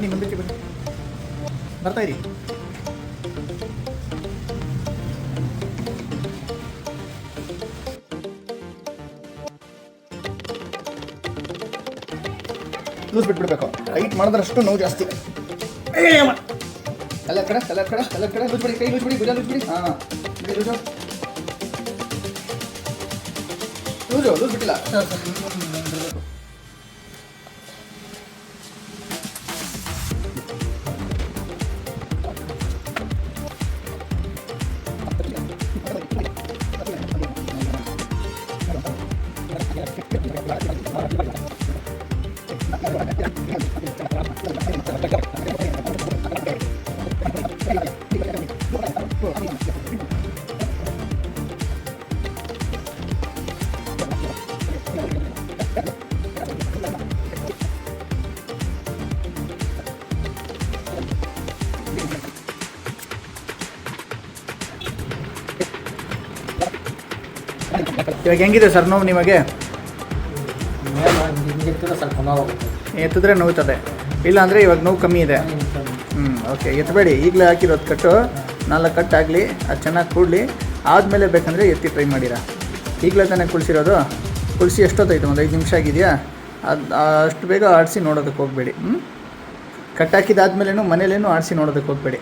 ಬನ್ನಿ ಮುಂದಕ್ಕೆ ಬನ್ನಿ. ಬರ್ತಾ ಇರಿ. ಲೂಸ್ ಬಿಟ್ಬಿಡ್ಬೇಕು. ಟೈಟ್ ಮಾಡಿದ್ರಷ್ಟು ನೋವು ಜಾಸ್ತಿ. ತಲೆ ಕಡೆ ತಲೆ ಕಡೆ ತಲೆ ಕಡೆ ಲೂಸ್ ಬಿಡಿ, ಕೈ ಲೂಸ್ ಬಿಡಿ ಭುಜ ಲೂಸ್ ಬಿಡಿ. ಹಾಂ, ಲೂಸು ಲೂಸು ಲೂಸ್ ಬಿಟ್ಟಿಲ್ಲ. ಇವಾಗ ಹೆಂಗಿದೆ ಸರ್ ನೋವು ನಿಮಗೆ? ಹಿಂಗಿರ್ತಿರೋ ಸ್ವಲ್ಪ ನೋವಾಗುತ್ತೆ ಎತ್ತಿದ್ರೆ ನೋಯ್ತದೆ ಇಲ್ಲ ಅಂದರೆ ಇವಾಗ ನೋವು ಕಮ್ಮಿ ಇದೆ. ಹ್ಞೂ ಓಕೆ ಎತ್ತಬೇಡಿ ಈಗಲೇ ಹಾಕಿರೋದು ಕಟ್ಟು. ನಾಲ್ಕು ಕಟ್ ಆಗಲಿ ಅದು ಚೆನ್ನಾಗಿ ಕೂಡಲಿ. ಆದಮೇಲೆ ಬೇಕಂದರೆ ಎತ್ತಿ ಟ್ರೈ ಮಾಡಿರ. ಈಗಲೇ ತಾನೇ ಕುಳಿಸಿರೋದು. ಕುಳಿಸಿ ಎಷ್ಟೊತ್ತಾಯ್ತು? ಒಂದು ಐದು ನಿಮಿಷ ಆಗಿದೆಯಾ? ಅದು ಅಷ್ಟು ಬೇಗ ಆಡಿಸಿ ನೋಡೋದಕ್ಕೆ ಹೋಗಬೇಡಿ. ಹ್ಞೂ ಕಟ್ ಹಾಕಿದಾದ್ಮೇಲೇನು ಮನೇಲೇನು ಆಡಿಸಿ ನೋಡೋದಕ್ಕೆ ಹೋಗಬೇಡಿ.